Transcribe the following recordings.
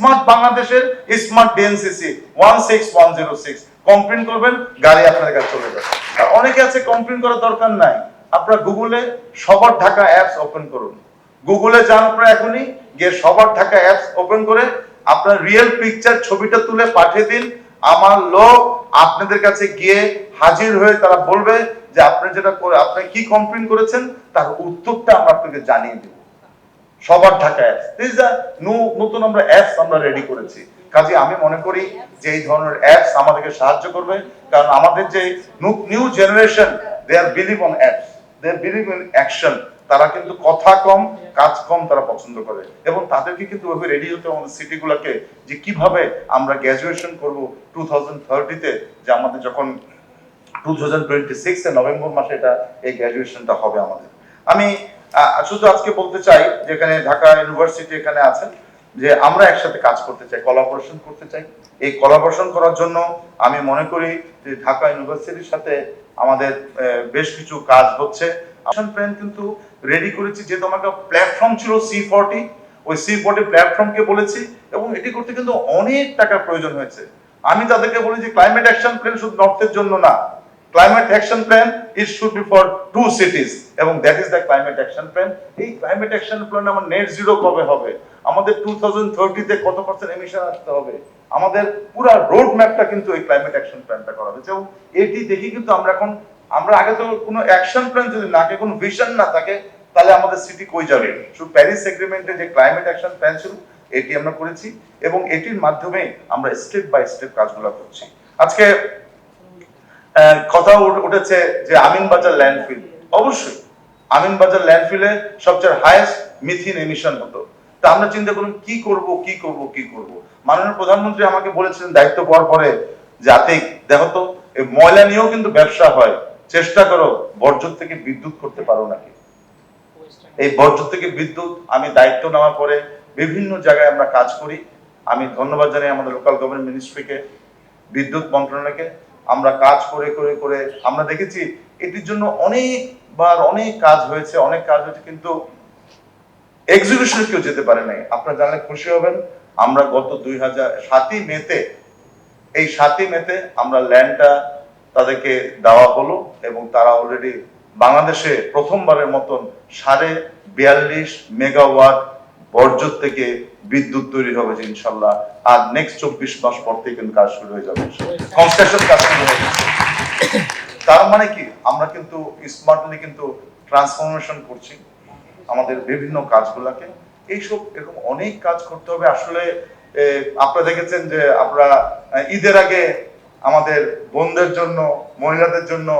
Smart বাংলাদেশের smart DNCC one six one zero six complain করবেন, গাড়ি আপনার কাছে চলে যাবে। অনেকে আছে কমপ্লেন করার দরকার নাই। আপনারা গুগলে সবার ঢাকা অ্যাপস ওপেন করুন। গুগলে যান আপনারা এখনই, গিয়ে সবার ঢাকা অ্যাপস ওপেন করে আপনার রিয়েল পিকচার ছবিটা তুলে পাঠিয়ে দিন। আমার লোক আপনাদের কাছে গিয়ে হাজির হয়ে তারা বলবে যে আপনি যেটা করে, আপনি কি কমপ্লেন করেছেন, তার উত্তরটা আমরা আপনাকে জানিয়ে দেব। সবার ঢাকা অ্যাপস দিস নতুন আমরা অ্যাপস আমরা রেডি করেছি। কাজে আমি মনে করি যে এই ধরনের অ্যাপস আমাদেরকে সাহায্য করবে। কারণ আমাদের যে new generation they are believe on apps they are believe in action তারা কিন্তু কথা কম, কাজ কম তারা পছন্দ করে। এবং তাদেরকে কিন্তু ওইভাবে রেডি হতে আমাদের সিটিগুলোকে যে কীভাবে আমরা গ্র্যাজুয়েশন করব টু থাউজেন্ড থার্টিতে যে আমাদের যখন টু থাউজেন্ড টোয়েন্টি সিক্সে নভেম্বর মাসে এটা, এই গ্র্যাজুয়েশনটা হবে আমাদের। আমি শুধু আজকে বলতে চাই, যেখানে ঢাকা ইউনিভার্সিটি এখানে আছেন, যে আমরা একসাথে কাজ করতে চাই কোলাবোরেশন করতে চাই। এই কোলাবোরেশন করার জন্য আমি মনে করি যে ঢাকা ইউনিভার্সিটির সাথে আমাদের বেশ কিছু কাজ হচ্ছে। অ্যাকশন প্ল্যান কিন্তু রেডি করেছি, যেহেতু আমার প্ল্যাটফর্ম ছিল সি ফর্টি ওই সি ফর্টি প্ল্যাটফর্মকে বলেছি, এবং এটি করতে কিন্তু অনেক টাকার প্রয়োজন হয়েছে। আমি তাদেরকে বলি যে ক্লাইমেট অ্যাকশন প্ল্যান শুধু নর্থের জন্য না climate action plan it should be for two cities এবং that is the climate action plan এই ক্লাইমেট অ্যাকশন প্ল্যান আমার নেট জিরো কবে হবে? আমাদের টু থাউজেন্ড থার্টিতে কত পার্সেন্ট এমিশন আসতে হবে? আমাদের পুরো রোড ম্যাপটা কিন্তু এই ক্লাইমেট অ্যাকশন প্ল্যানটা করা হয়েছে। এবং এটি দেখি কিন্তু আমরা এখন, আমরা আগে তো কোনো অ্যাকশন প্ল্যান যদি না, কোনো ভিশন না থাকে, তাহলে আমাদের সিটি কই যাবে? শুধু প্যারিস এগ্রিমেন্টে যে ক্লাইমেট অ্যাকশন প্ল্যান ছিল, এটি আমরা করেছি। এবং এটির মাধ্যমে আমরা স্টেপ বাই স্টেপ কাজগুলো করছি। আজকে কথা উঠেছে যে আমিনবাজার ল্যান্ডফিল অবশ্যই আমিনবাজার ল্যান্ডফিলে সবচেয়ে হাইয়েস্ট মিথিন এমিশন হতো। তা আমরা চিন্তা করুন, কি করব কি করব কি করব? মাননীয় প্রধানমন্ত্রী আমাকে বলেছিলেন দায়িত্ব পরে যে আতিক, দেখো তো ময়লা নিয়েও কিন্তু ব্যবসা হয়। চেষ্টা করো বর্জ্য থেকে বিদ্যুৎ করতে পারো নাকি? এই বর্জ্য থেকে বিদ্যুৎ, আমি দায়িত্ব নেওয়ার পরে বিভিন্ন জায়গায় আমরা কাজ করি। আমি ধন্যবাদ জানাই আমাদের লোকাল গভর্নমেন্ট মিনিস্ট্রিকে বিদ্যুৎ মন্ত্রণালয়কে। আমরা কাজ করে করে করে আমরা দেখেছি এটির জন্য অনেকবার অনেক কাজ হয়েছে, অনেক কাজ হয়েছে, কিন্তু এক্সিবিশনে কেউ যেতে পারে নাই। আপনারা জানলে খুশি হবেন, আমরা গত দুই হাজার সাতই মেতে, এই সাতই মেতে আমরা ল্যান্ডটা তাদেরকে দেওয়া হলো এবং তারা অলরেডি বাংলাদেশে প্রথমবারের মতন সাড়ে বিয়াল্লিশ মেগাওয়াট বর্জ্য থেকে বিদ্যুৎ তৈরি হবে ইনশাল্লাহ। আর নেক্সট চব্বিশ মাস পর থেকে কিন্তু কাজ শুরু হয়ে যাবে কনস্ট্রাকশন কাজ শুরু হয়ে তার মানে কি? আমরা কিন্তু স্মার্টলি কিন্তু ট্রান্সফরমেশন করছি আমাদের বিভিন্ন কাজগুলাকে। এইসব এরকম অনেক কাজ করতে হবে। আসলে আপনারা দেখেছেন যে আমরা ঈদের আগে আমাদের বোনদের জন্য, মহিলাদের জন্য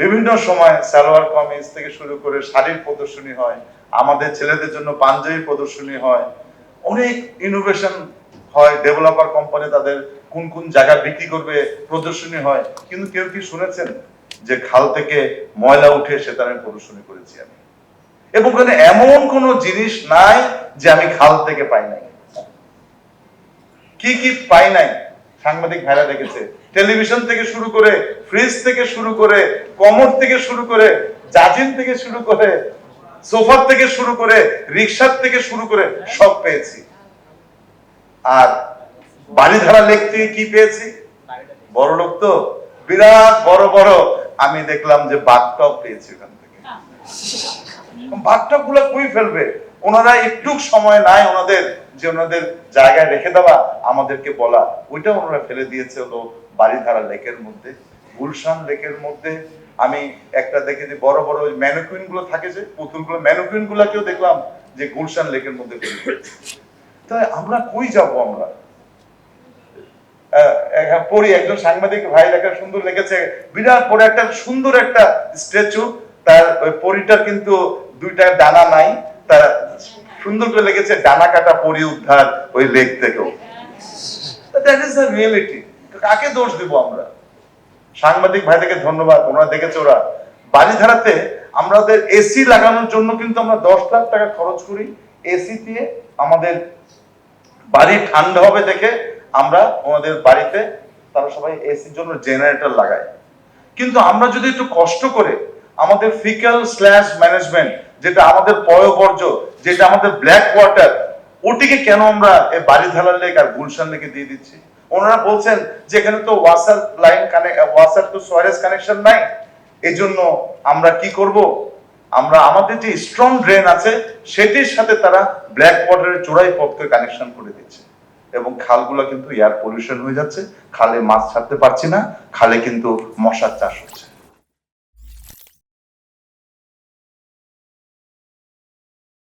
বিভিন্ন সময় সালোয়ার কামিজ থেকে শুরু করে শাড়ির প্রদর্শনী হয়। আমাদের ছেলেদের জন্য পাঞ্জাবি প্রদর্শনী হয়। অনেক ইনোভেশন হয় ডেভেলপার কোম্পানি তাদের কোন কোন জায়গা বিক্রি করবে প্রদর্শনী হয়। কিন্তু কেউ কি শুনেছেন যে খাল থেকে ময়লা উঠে সেটা আমি প্রদর্শনী করেছি আমি? এবং ওখানে এমন কোন জিনিস নাই যে আমি খাল থেকে পাই নাই। কি কি পাই নাই? সাংবাদিক ভাইরা দেখেছে। টেলিভিশন থেকে শুরু করে ফ্রিজ থেকে শুরু করে, কমোড থেকে শুরু করে, জাজিন থেকে শুরু করে সোফার থেকে শুরু করে রিক্সার থেকে শুরু করে সব পেয়েছি। আর বাড়িধারা লেক থেকে কি পেয়েছি? বড় লোক তো? বিরাট বড় বড়। আমি দেখলাম যে বাথটব পেয়েছি ওখান থেকে। বাথটবগুলো কই ফেলবে? ওনারা একটু সময় নাই ওনাদের, যে ওনাদের জায়গায় রেখে দেওয়া, আমাদেরকে বলা। ওইটা ওনারা ফেলে দিয়েছে হলো বাড়িধারা লেকের মধ্যে। গুলশান লেকের মধ্যে আমি একটা দেখে যে বড় বড় ওই ম্যানুকুইনগুলো থাকে যে পুতুলগুলো ম্যানুকুইন গুলাকেও দেখলাম যে গুলশান লেকের মধ্যে তাই আমরা কই যাব আমরা? পড়ি, একজন সাংবাদিক ভাই লেখা সুন্দর বিরাট একটা সুন্দর একটা স্ট্যাচু তার ওই পরিটার কিন্তু দুইটা ডানা নাই, তার সুন্দর করে লিখেছে, ডানা কাটা পরি উদ্ধার ওই লেক থেকেও। দ্যাট ইজ দ্য রিয়েলিটি কাকে দোষ দেব আমরা? সাংবাদিক ভাইদেরকে ধন্যবাদ, ওনারা দেখেছে ওরা। বাড়ি ধারাতে আমাদের এসি লাগানোর জন্য কিন্তু আমরা দশ লাখ টাকা খরচ করি এসি দিয়ে। আমাদের বাড়ি ঠান্ডা হবে দেখে আমরা ওনাদের বাড়িতে তারা সবাই এসির জন্য জেনারেটর লাগায় কিন্তু আমরা যদি একটু কষ্ট করে আমাদের ফিকাল স্ল্যাশ ম্যানেজমেন্ট যেটা আমাদের পয়বর্জ্য, যেটা আমাদের ব্ল্যাক ওয়াটার ওটিকে কেন আমরা এই বাড়ি ধালার লেক আর গুলশান লেকে দিয়ে দিচ্ছি? ওনারা বলছেন যে এখানে তো ওয়াসার লাইন ওয়াসার তো সোয়ারেজ কানেকশন নাই। এই জন্য আমরা কি করব? আমরা, আমাদের যে স্ট্রং ড্রেন আছে, সেটির সাথে তারা ব্ল্যাক ওয়াটারের চোরাই পথকে কানেকশন করে দিচ্ছে। এবং খালগুলো কিন্তু এয়ার পলিউশন হয়ে যাচ্ছে। খালে মাছ ছাড়তে পারছি না। খালে কিন্তু মশার চাষ হচ্ছে।